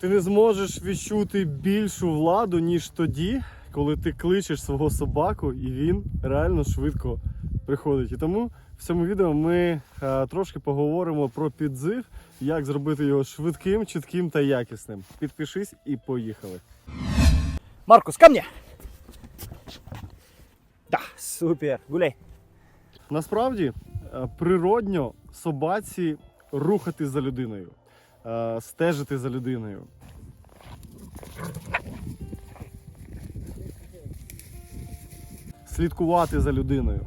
Ти не зможеш відчути більшу владу, ніж тоді, коли ти кличеш свого собаку і він реально швидко приходить. І тому в цьому відео ми е, трошки поговоримо про підзив, як зробити його швидким, чітким та якісним. Підпишись і поїхали. Маркус, ко мне! Супер, гуляй. Насправді е, природньо собаці рухати за людиною, е, стежити за людиною. Слідкувати за людиною.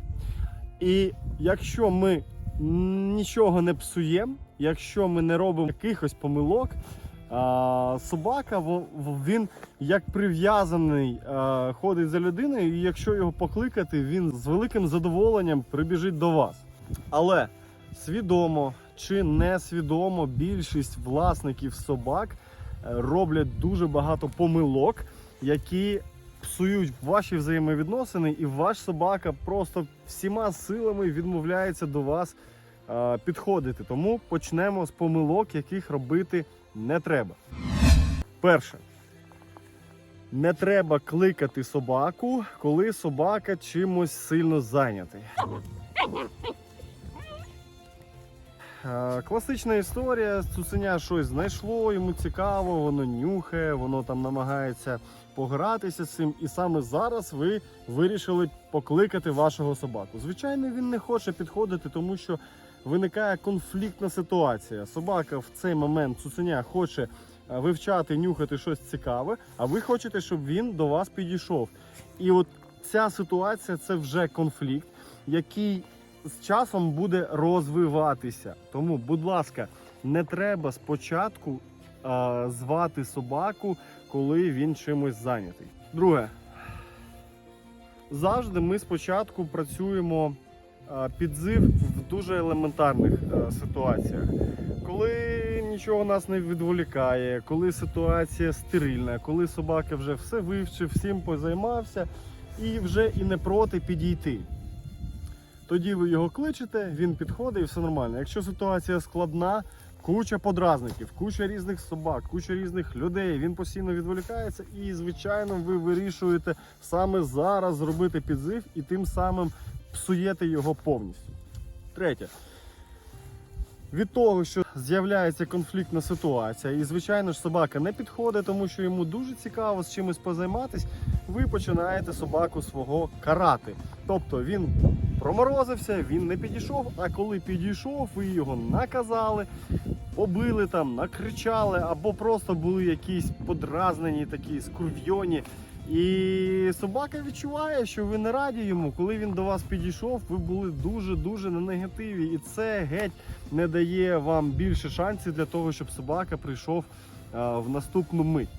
І якщо ми нічого не псуємо, якщо ми не робимо якихось помилок, собака він як прив'язаний ходить за людиною, і якщо його покликати, він з великим задоволенням прибіжить до вас. Але свідомо чи несвідомо більшість власників собак е, роблять дуже багато помилок, які псують ваші взаємовідносини, і ваш собака просто всіма силами відмовляється до вас підходити. Тому почнемо з помилок, яких робити не треба. Перше. Не треба кликати собаку, коли собака чимось сильно зайнятий. Е, Класична історія, цуценя щось знайшло, йому цікаво, воно нюхає, воно там намагається погратися з цим, і саме зараз ви вирішили покликати вашого собаку. Звичайно, він не хоче підходити, тому що виникає конфліктна ситуація. Собака в цей момент цуценя хоче е, вивчати, нюхати щось цікаве, а ви хочете, щоб він до вас підійшов. І от ця ситуація це вже конфлікт, який з часом буде розвиватися. Тому, будь ласка, не треба спочатку а, звати собаку, коли він чимось зайнятий. Друге, завжди ми спочатку працюємо підзив дуже елементарних а, ситуаціях. Коли нічого нас не відволікає, коли ситуація стерильна, коли собака вже все вивчив, всім позаймався і вже і не проти підійти. Тоді ви його кличете, він підходить і все нормально. Якщо ситуація складна, куча подразників, куча різних собак, куча різних людей, він постійно відволікається, і, звичайно, ви вирішуєте саме зараз зробити підзив і тим самим псуєте його повністю. Третє. Від того, що з'являється конфліктна ситуація, і звичайно ж собака не підходить, тому що йому дуже цікаво з чимось позайматись, ви починаєте собаку свого карати. Тобто він проморозився, він не підійшов, а коли підійшов, ви його наказали, побили там, накричали, або просто були якісь подразнені, такі скурвйоні. І собака відчуває, що ви не раді йому. Коли він до вас підійшов, ви були дуже-дуже на негативі. І це геть не дає вам більше шансів для того, щоб собака прийшов а, в наступну мить.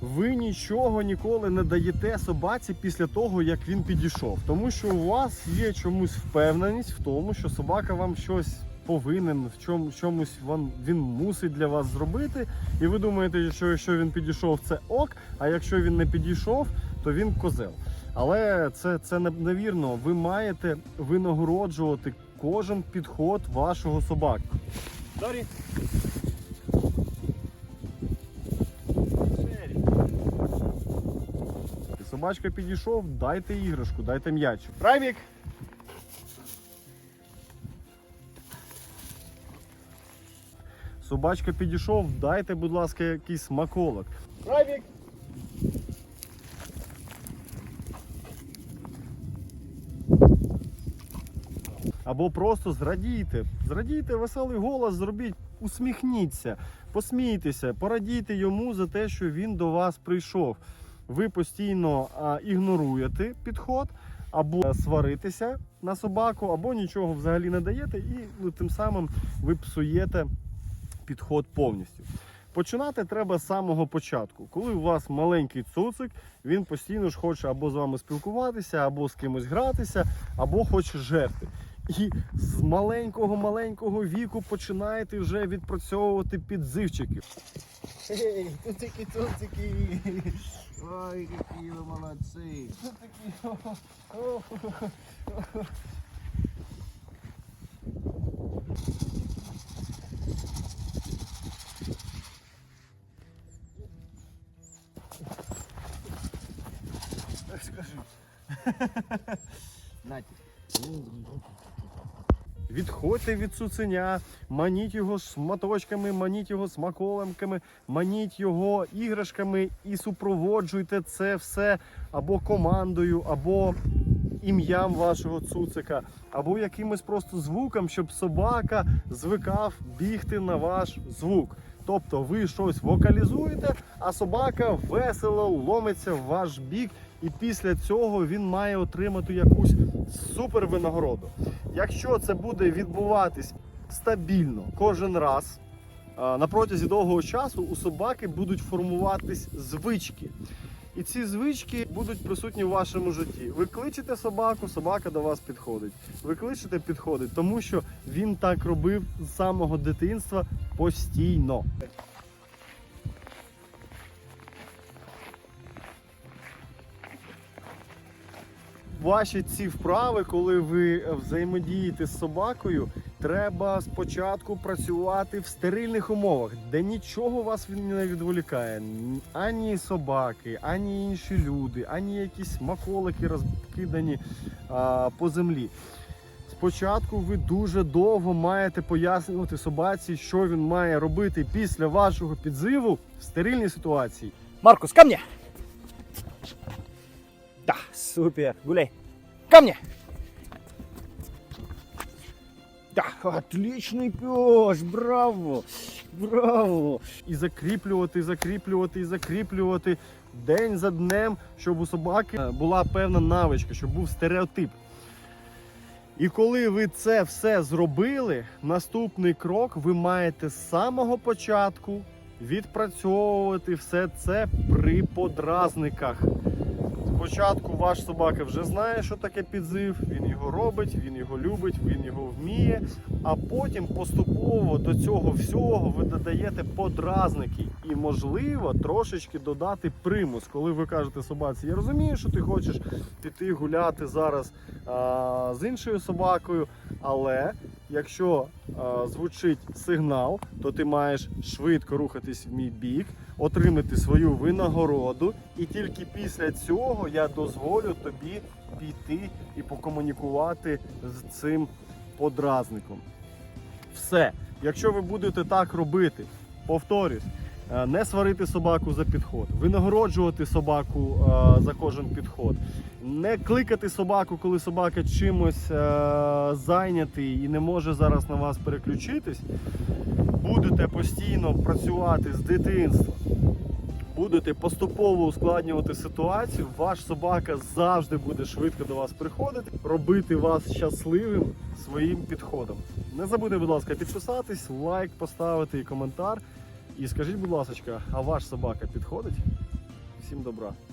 Ви нічого ніколи не даєте собаці після того, як він підійшов, тому що у вас є чомусь впевненість в тому, що собака вам щось повинен, в чому чомусь вам він мусить для вас зробити. І ви думаєте, що якщо він підійшов, це ок. А якщо він не підійшов, то він козел. Але це, це невірно. Ви маєте винагороджувати кожен підход вашого собаки. Дори. Собачка підійшов, дайте іграшку, дайте м'яч. Раймік! Собачка підійшов, дайте, будь ласка, якийсь смаколик. Раймік! Або просто зрадійте. Зрадійте, веселий голос, зробіть, усміхніться, посмійтеся, порадійте йому за те, що він до вас прийшов. Ви постійно а, ігноруєте підход, або сваритеся на собаку, або нічого взагалі не даєте, і ну, тим самим ви псуєте підход повністю. Починати треба з самого початку. Коли у вас маленький цуцик, він постійно ж хоче або з вами спілкуватися, або з кимось гратися, або хоче жерти. І з маленького маленького віку починаєте вже відпрацьовувати підзивчиків. Эй, туцики, туцики. Ой, какие вы молодцы. Скажи. Відходьте від цуценя, маніть його шматочками, маніть його смаколимками, маніть його іграшками і супроводжуйте це все або командою, або ім'ям вашого цуцика, або якимось просто звуком, щоб собака звикав бігти на ваш звук. Тобто ви щось вокалізуєте, а собака весело ломиться в ваш бік, і після цього він має отримати якусь супер винагороду. Якщо це буде відбуватись стабільно кожен раз, а, на протязі довгого часу у собаки будуть формуватись звички. І ці звички будуть присутні в вашому житті. Ви кличете собаку, собака до вас підходить. Ви кличете, підходить, тому що він так робив з самого дитинства постійно. Ваші ці вправи, коли ви взаємодієте з собакою, треба спочатку працювати в стерильних умовах, де нічого вас не відволікає. Ані собаки, ані інші люди, ані якісь маколики розкидані а, по землі. Спочатку ви дуже довго маєте пояснювати собаці, що він має робити після вашого підзиву в стерильній ситуації. Маркус, ко мне. Да, супер. Гуляй. Ко мне. Да, отличный пес. Браво. Браво. і закріплювати, закріплювати, і закріплювати день за днем, щоб у собаки е, була певна навичка, щоб був стереотип. І коли ви це все зробили, наступний крок ви маєте з самого початку відпрацьовувати все це при подразниках. Спочатку ваш собака вже знає, що таке підзив, він його робить, він його любить, він його вміє. А потім поступово до цього всього ви додаєте подразники і, можливо, трошечки додати примус. Коли ви кажете собаці, я розумію, що ти хочеш піти гуляти зараз а, з іншою собакою, але якщо а, звучить сигнал, то ти маєш швидко рухатись в мій бік, отримати свою винагороду, і тільки після цього я дозволю тобі піти і покомунікувати з цим подразником. Все. Якщо ви будете так робити, повторюсь, е, не сварити собаку за підход, винагороджувати собаку е, за кожен підход, не кликати собаку, коли собака чимось е, зайнятий і не може зараз на вас переключитись, будете постійно працювати з дитинства. Будете поступово ускладнювати ситуацію, ваш собака завжди буде швидко до вас приходити, робити вас щасливим своїм підходом. Не забудьте, будь ласка, підписатись, лайк поставити і коментар. І скажіть, будь ласка, а ваш собака підходить? Всім добра!